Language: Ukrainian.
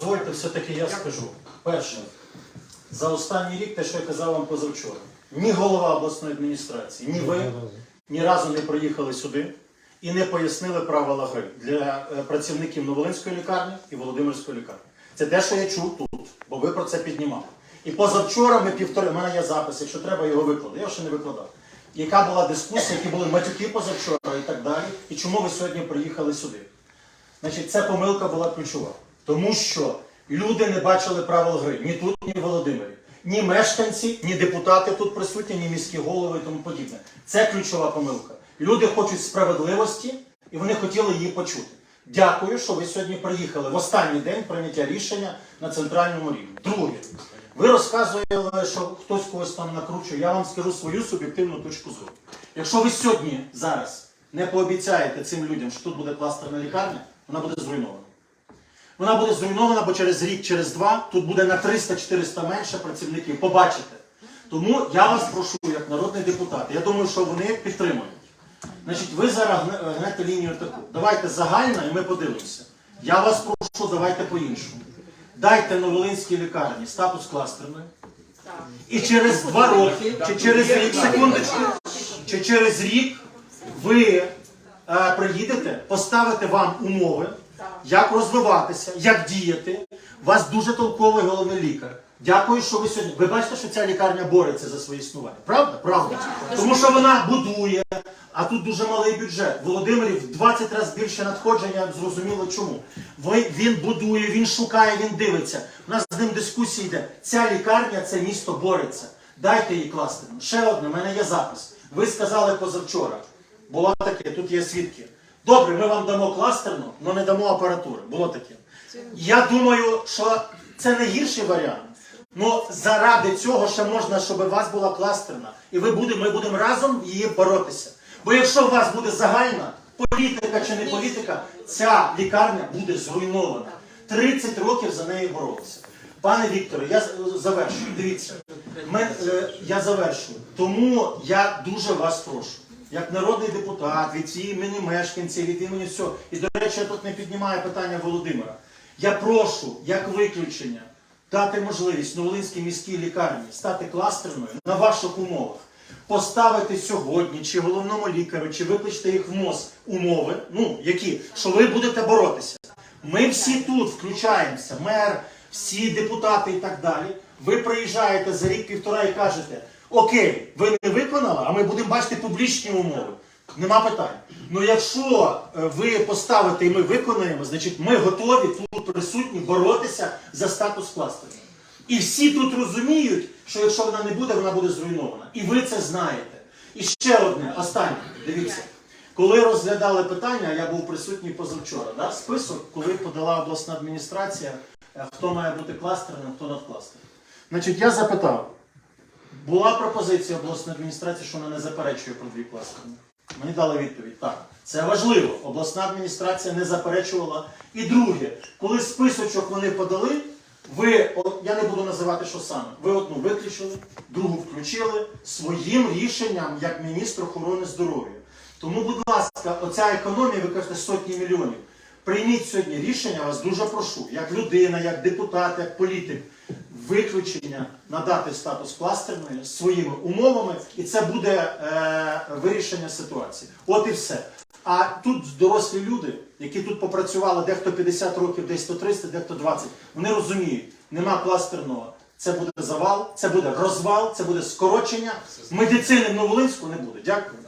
дозвольте, все-таки я скажу. Перше, за останній рік, те, що я казав вам позавчора, ні голова обласної адміністрації, ні ви ні разу не приїхали сюди і не пояснили правила гри для е, працівників Новолинської лікарні і Володимирської лікарні. Це те, що я чув тут, бо ви про це піднімали. І позавчора ми півтори, у мене є запис, якщо треба, його викладу. Я ще не викладав. Яка була дискусія, які були матюки позавчора і так далі, і чому ви сьогодні приїхали сюди? Значить, ця помилка була ключова. Тому що люди не бачили правил гри ні тут, ні в Володимирі. Ні мешканці, ні депутати тут присутні, ні міські голови і тому подібне. Це ключова помилка. Люди хочуть справедливості і вони хотіли її почути. Дякую, що ви сьогодні приїхали в останній день прийняття рішення на центральному рівні. Друге, ви розказували, що хтось когось там накручує. Я вам скажу свою суб'єктивну точку зору. Якщо ви сьогодні зараз не пообіцяєте цим людям, що тут буде кластерна лікарня, вона буде зруйнована. Вона буде зруйнована, бо через рік, через два тут буде на 300-400 менше працівників. Побачите. Тому я вас прошу, як народний депутат, я думаю, що вони підтримують. Значить, ви зараз гнете лінію таку. Давайте загально і ми подивимося. Я вас прошу, давайте по-іншому. Дайте Новолинській лікарні статус кластерної. І через два роки, чи через рік, секундочку, чи через рік ви е, приїдете, поставите вам умови, як розвиватися, як діяти. У вас дуже толковий головний лікар. Дякую, що ви сьогодні. Ви бачите, що ця лікарня бореться за своє існування. Правда? Правда. Тому що вона будує, а тут дуже малий бюджет. В Володимирі в 20 разів більше надходження, зрозуміло чому. Ви, він будує, він шукає, він дивиться. У нас з ним дискусія йде. Ця лікарня, це місто бореться. Дайте їй класти. Ще одне, в мене є запис. Ви сказали позавчора. Було таке, тут є свідки. Добре, ми вам дамо кластерну, але не дамо апаратури. Було таке. Я думаю, що це не гірший варіант. Ну заради цього ще можна, щоб у вас була кластерна. І ви буде, ми будемо разом її боротися. Бо якщо у вас буде загальна політика чи не політика, ця лікарня буде зруйнована. 30 років за нею боролися. Пане Вікторе, я завершую. Дивіться, ми, е, я завершую. Тому я дуже вас прошу, як народний депутат, від імені мешканців, від імені всього. І, до речі, я тут не піднімаю питання Володимира. Я прошу, як виключення, дати можливість Новолинській міській лікарні стати кластерною на ваших умовах. Поставити сьогодні, чи головному лікарю, чи викличте їх в МОЗ умови, ну які, що ви будете боротися. Ми всі тут включаємося, мер, всі депутати і так далі. Ви приїжджаєте за рік-півтора і кажете, окей, ви не виконали, а ми будемо бачити публічні умови. Нема питань. Ну якщо е, ви поставите і ми виконаємо, значить ми готові тут присутні боротися за статус кластеру. І всі тут розуміють, що якщо вона не буде, вона буде зруйнована. І ви це знаєте. І ще одне, останнє, дивіться. Коли розглядали питання, я був присутній позавчора, да? список, коли подала обласна адміністрація, е, хто має бути кластерним, хто надкластерним. Значить, я запитав, була пропозиція обласної адміністрації, що вона не заперечує про дві кластерні. Мені дали відповідь. Так, це важливо. Обласна адміністрація не заперечувала. І друге, коли списочок вони подали, ви, я не буду називати, що саме, ви одну виключили, другу включили своїм рішенням як міністр охорони здоров'я. Тому, будь ласка, оця економія, ви кажете, сотні мільйонів. Прийміть сьогодні рішення, вас дуже прошу, як людина, як депутат, як політик, виключення надати статус кластерної своїми умовами, і це буде е, вирішення ситуації. От і все. А тут дорослі люди, які тут попрацювали дехто 50 років, 100 300, дехто 20, вони розуміють, нема кластерного. Це буде завал, це буде розвал, це буде скорочення. Медицини в Новолинську не буде. Дякую.